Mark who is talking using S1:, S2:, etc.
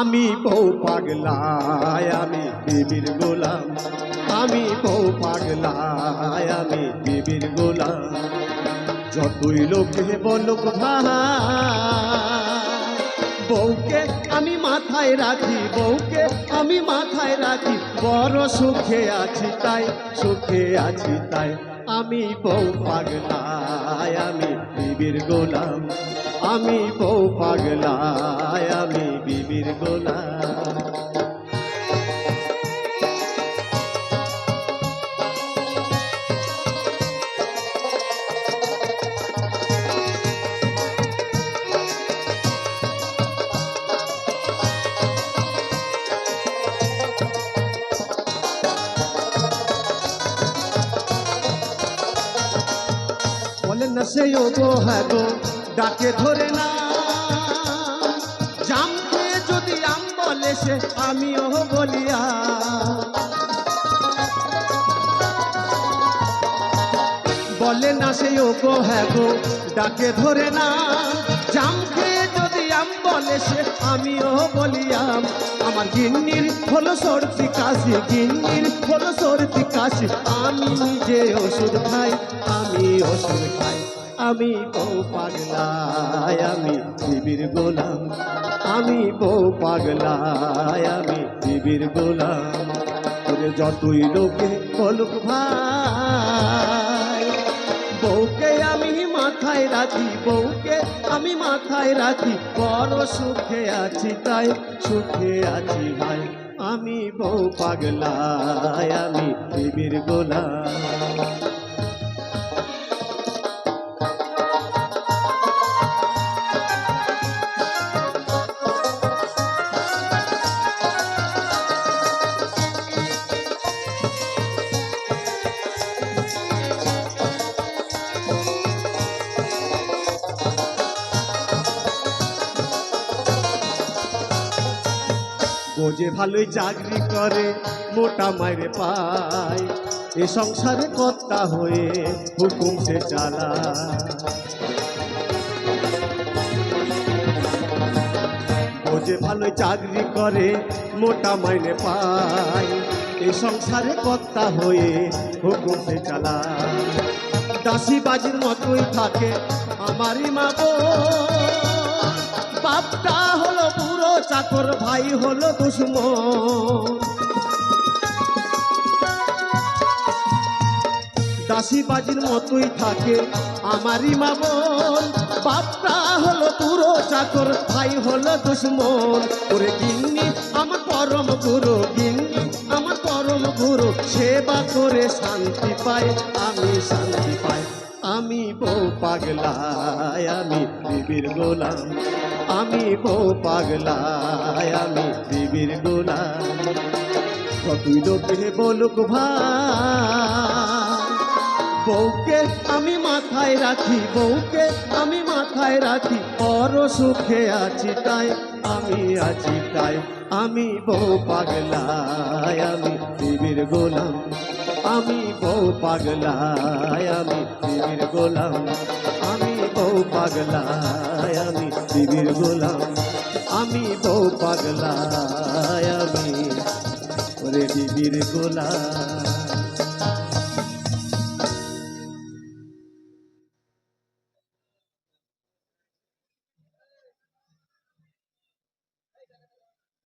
S1: আমি বউ পাগলায়, আমি বিবির গোলাম। আমি বউ পাগলায়, আমি বিবির গোলাম। যতই লোকে বলুক বউকে আমি মাথায় রাখি, বউকে আমি মাথায় রাখি। বড় সুখে আছি তাই, সুখে আছি তাই। আমি বউ পাগলায়, আমি বিবির গোলাম। আমি বউ পাগলা আমি বিবির গোলাম বলেন না সে ও গো হ্যাঁ ডাকে ধরে না। জাম খেয়ে যদি আম বলে সে, আমিও বলিয়া। বলে না সে ও গো হ্যাঁ ডাকে ধরে না। জাম খেয়ে যদি আম বলে সে, আমিও বলিয়াম। আমার গিন্নির হলো সর্দি কাশি গিন্নির হলো সর্দি কাশি। আমি নিজে ওষুধ খাই, আমি ওষুধ খাই। আমি বউ পাগলায়, আমি বিবির গোলাম। আমি বউ পাগলায়, আমি বিবির গোলাম। তোরে যতই লোকে বলুক ভাই, বউকে আমি মাথায় রাখি, বউকে আমি মাথায় রাখি। বড় সুখে আছি তাই, সুখে আছি ভাই। আমি বউ পাগলা আমি বিবির গোলাম বোঝে ভালোই চাকরি করে, মোটা মাইরে পায়। এ সংসারে কর্তা হয়ে হুকুম সে চালা ও যে ভালোই চাকরি করে, মোটা মাইনে পায়। এ সংসারে কর্তা হয়ে হুকুম সে চালা দাসী বাজির মতোই থাকে আমারই মা বাপটা হলো চাকর ভাই হলো দুশ্মন। দাসী বাজির মতোই থাকে আমারই মা বোন বাপটা হলো পুরো চাকর, ভাই হলো দুশ্মন। ওরে গিন্নি, আমার পরম গুরু গিন্নি, আমার পরম গুরু, সেবা করে শান্তি পাই আমি শান্তি পাই। আমি বউ পাগলায়, আমি বিবির গোলাম। আমি বউ পাগলা আমি বিবির গোলা। কতই লোকে বলুক ভাই, বউকে আমি মাথায় রাখি, বউকে আমি মাথায় রাখি। পর সুখে আছি তাই, আমি আছি তাই। আমি বউ পাগলা আমি বিবির গোলাম। আমি বউ পাগলা আমি বিবির গোলাম। আমি বউ পাগলা আমি শিবির গোলাম। আমি বউ পাগলা আমি ওরে বিবির গোলাম।